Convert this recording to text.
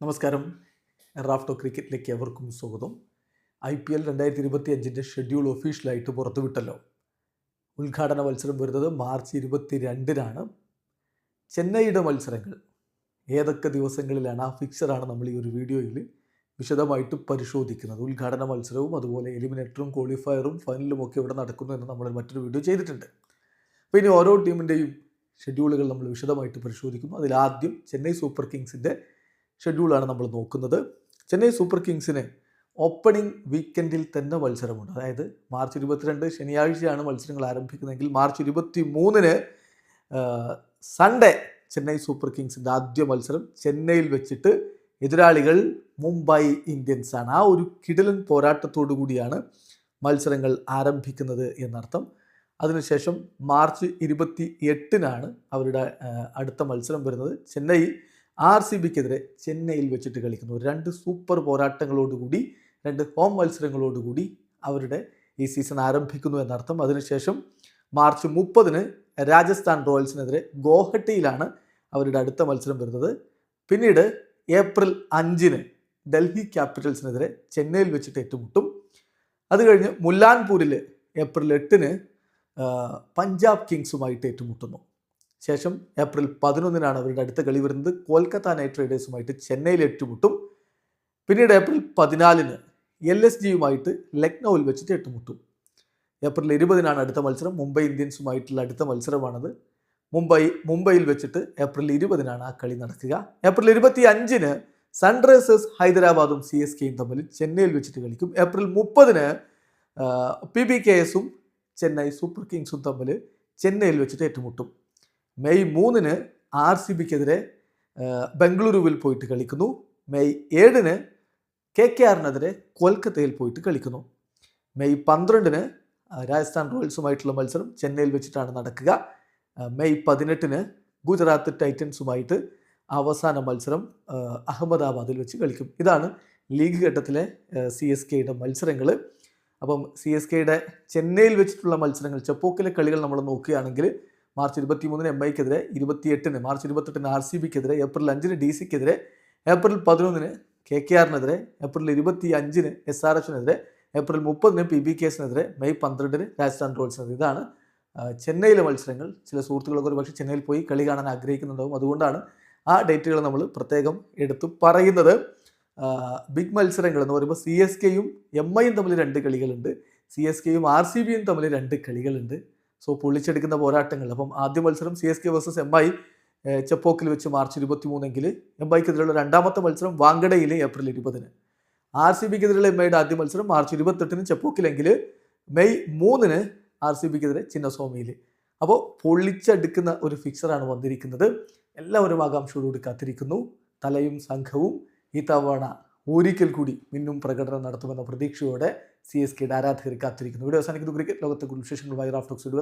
നമസ്കാരം. റാഫ്റ്റോ ക്രിക്കറ്റിലേക്ക് എവർക്കും സ്വാഗതം. I P L രണ്ടായിരത്തി ഇരുപത്തി അഞ്ചിന്റെ ഷെഡ്യൂൾ ഒഫീഷ്യലായിട്ട് പുറത്തുവിട്ടല്ലോ. ഉദ്ഘാടന മത്സരം വരുന്നത് മാർച്ച് ഇരുപത്തി രണ്ടിനാണ് ചെന്നൈയുടെ മത്സരങ്ങൾ. ഏതൊക്കെ ദിവസങ്ങളിലാണ് ആ ഫിക്സറാണ് നമ്മൾ ഈ ഒരു വീഡിയോയിൽ വിശദമായിട്ട് പരിശോധിക്കുന്നത്. ഉദ്ഘാടന മത്സരവും അതുപോലെ എലിമിനേറ്ററും ക്വാളിഫയറും ഫൈനലും ഒക്കെ ഇവിടെ നടക്കുന്നു എന്ന് നമ്മൾ മറ്റൊരു വീഡിയോ ചെയ്തിട്ടുണ്ട്. അപ്പോൾ ഇനി ഓരോ ടീമിന്റെയും ഷെഡ്യൂളുകൾ നമ്മൾ വിശദമായിട്ട് പരിശോധിക്കുന്നു അതിലാദ്യം ചെന്നൈ സൂപ്പർ കിങ്സിന്റെ ഷെഡ്യൂളാണ് നമ്മൾ നോക്കുന്നത്. ചെന്നൈ സൂപ്പർ കിങ്സിന് ഓപ്പണിംഗ് വീക്കെൻഡിൽ തന്നെ മത്സരമുണ്ട്. അതായത് മാർച്ച് ഇരുപത്തിരണ്ട് ശനിയാഴ്ചയാണ് മത്സരങ്ങൾ ആരംഭിക്കുന്നതെങ്കിൽ മാർച്ച് ഇരുപത്തി മൂന്നിന് സൺഡേ ചെന്നൈ സൂപ്പർ കിങ്സിന്റെ ആദ്യ മത്സരം ചെന്നൈയിൽ വെച്ചിട്ട് എതിരാളികൾ മുംബൈ ഇന്ത്യൻസ് ആണ്. ആ ഒരു കിടലൻ പോരാട്ടത്തോടു കൂടിയാണ് മത്സരങ്ങൾ ആരംഭിക്കുന്നത് എന്നർത്ഥം. അതിനുശേഷം മാർച്ച് ഇരുപത്തി എട്ടിനാണ് അവരുടെ അടുത്ത മത്സരം വരുന്നത്. ചെന്നൈ ആർ സി ബിക്കെതിരെ ചെന്നൈയിൽ വെച്ചിട്ട് കളിക്കുന്നു. രണ്ട് സൂപ്പർ പോരാട്ടങ്ങളോടുകൂടി രണ്ട് ഹോം മത്സരങ്ങളോടുകൂടി അവരുടെ ഈ സീസൺ ആരംഭിക്കുന്നു എന്നർത്ഥം. അതിനുശേഷം മാർച്ച് മുപ്പതിന് രാജസ്ഥാൻ റോയൽസിനെതിരെ ഗോഹട്ടിയിലാണ് അവരുടെ അടുത്ത മത്സരം വരുന്നത്. പിന്നീട് ഏപ്രിൽ അഞ്ചിന് ഡൽഹി ക്യാപിറ്റൽസിനെതിരെ ചെന്നൈയിൽ വെച്ചിട്ട് ഏറ്റുമുട്ടും. അത് കഴിഞ്ഞ് മുല്ലാൻപൂരിൽ ഏപ്രിൽ എട്ടിന് പഞ്ചാബ് കിങ്സുമായിട്ട് ഏറ്റുമുട്ടുന്നു. ശേഷം ഏപ്രിൽ പതിനൊന്നിനാണ് അവരുടെ അടുത്ത കളി വരുന്നത്. കൊൽക്കത്ത നൈറ്റ് റൈഡേഴ്സുമായിട്ട് ചെന്നൈയിൽ ഏറ്റുമുട്ടും. പിന്നീട് ഏപ്രിൽ പതിനാലിന് എൽ എസ് ജിയുമായിട്ട് ലക്നൌവിൽ വെച്ചിട്ട് ഏറ്റുമുട്ടും. ഏപ്രിൽ ഇരുപതിനാണ് അടുത്ത മത്സരം. മുംബൈ ഇന്ത്യൻസുമായിട്ടുള്ള അടുത്ത മത്സരമാണത്. മുംബൈ മുംബൈയിൽ വെച്ചിട്ട് ഏപ്രിൽ ഇരുപതിനാണ് ആ കളി നടക്കുക. ഏപ്രിൽ ഇരുപത്തി അഞ്ചിന് സൺറൈസേഴ്സ് ഹൈദരാബാദും സി എസ് കെയും തമ്മിൽ ചെന്നൈയിൽ വെച്ചിട്ട് കളിക്കും. ഏപ്രിൽ മുപ്പതിന് പി ബി കെ എസും ചെന്നൈ സൂപ്പർ കിങ്സും തമ്മിൽ ചെന്നൈയിൽ വെച്ചിട്ട് ഏറ്റുമുട്ടും. മെയ് മൂന്നിന് ആർ സി ബിക്കെതിരെ ബംഗളൂരുവിൽ പോയിട്ട് കളിക്കുന്നു. മെയ് ഏഴിന് കെ കെ ആറിനെതിരെ കൊൽക്കത്തയിൽ പോയിട്ട് കളിക്കുന്നു. മെയ് പന്ത്രണ്ടിന് രാജസ്ഥാൻ റോയൽസുമായിട്ടുള്ള മത്സരം ചെന്നൈയിൽ വെച്ചിട്ടാണ് നടക്കുക. മെയ് പതിനെട്ടിന് ഗുജറാത്ത് ടൈറ്റൻസുമായിട്ട് അവസാന മത്സരം അഹമ്മദാബാദിൽ വെച്ച് കളിക്കും. ഇതാണ് ലീഗ് ഘട്ടത്തിലെ സി എസ് കെയുടെ മത്സരങ്ങൾ അപ്പം സി എസ് കെയുടെ ചെന്നൈയിൽ വെച്ചിട്ടുള്ള മത്സരങ്ങൾ ചെപ്പോക്കിലെ കളികൾ നമ്മൾ നോക്കുകയാണെങ്കിൽ മാർച്ച് ഇരുപത്തി മൂന്നിന് എം ഐക്കെതിരെ ഇരുപത്തിയെട്ടിന് മാർച്ച് ഇരുപത്തെട്ടിന് ആർ സി ബിക്കെതിരെ ഏപ്രിൽ അഞ്ചിന് ഡി സിക്കെതിരെ ഏപ്രിൽ പതിനൊന്നിന് കെ കെ ആറിനെതിരെ ഏപ്രിൽ ഇരുപത്തി അഞ്ചിന് എസ് ആർ എഫിനെതിരെ ഏപ്രിൽ മുപ്പതിന് പി ബി കെസിനെതിരെ മെയ് പന്ത്രണ്ടിന് രാജസ്ഥാൻ റോയൽസിനെതിരെ ഇതാണ് ചെന്നൈയിലെ മത്സരങ്ങൾ. ചില സുഹൃത്തുക്കളൊക്കെ ഒരു പക്ഷേ ചെന്നൈയിൽ പോയി കളി കാണാൻ ആഗ്രഹിക്കുന്നുണ്ടാവും. അതുകൊണ്ടാണ് ആ ഡേറ്റുകൾ നമ്മൾ പ്രത്യേകം എടുത്തു പറയുന്നത്. ബിഗ് മത്സരങ്ങൾ എന്ന് പറയുമ്പോൾ സി എസ് കെയും എം ഐയും തമ്മിൽ രണ്ട് കളികളുണ്ട്. സി എസ് കെയും ആർ സി ബിയും തമ്മിൽ രണ്ട് കളികളുണ്ട്. സോ പൊളിച്ചെടുക്കുന്ന പോരാട്ടങ്ങൾ. അപ്പം ആദ്യ മത്സരം C S K versus M I ചെപ്പോക്കിൽ വെച്ച് മാർച്ച് ഇരുപത്തി മൂന്നെങ്കിൽ എം ഐക്കെതിരെയുള്ള രണ്ടാമത്തെ മത്സരം വാങ്കടയിൽ ഏപ്രിൽ ഇരുപതിന്. ആർ സി ബിക്കെതിരെയുള്ള എം ഐയുടെ ആദ്യ മത്സരം മാർച്ച് ഇരുപത്തെട്ടിന് ചെപ്പോക്കിലെങ്കിൽ മെയ് മൂന്നിന് ആർ സി ബിക്കെതിരെ ചിന്നസ്വാമിയിൽ അപ്പോൾ പൊള്ളിച്ചെടുക്കുന്ന ഒരു ഫിക്സറാണ് വന്നിരിക്കുന്നത്. എല്ലാവരും ആകാംക്ഷയോടുകൂടി കാത്തിരിക്കുന്നു. തലയും സംഘവും ഈ തവണ ഒരിക്കൽ കൂടി മിന്നും പ്രകടനം നടത്തുമെന്ന പ്രതീക്ഷയോടെ സി എസ് കെയുടെ ആരാധകർ കാത്തിരിക്കുന്നു. ഇവിടെ അവസാനിക്കുന്നു. ക്രിക്കറ്റ് ലോകത്തെ കുറിച്ച് വിശേഷങ്ങളുമായി റാഫ്റ്റോക്സ് ഇടുക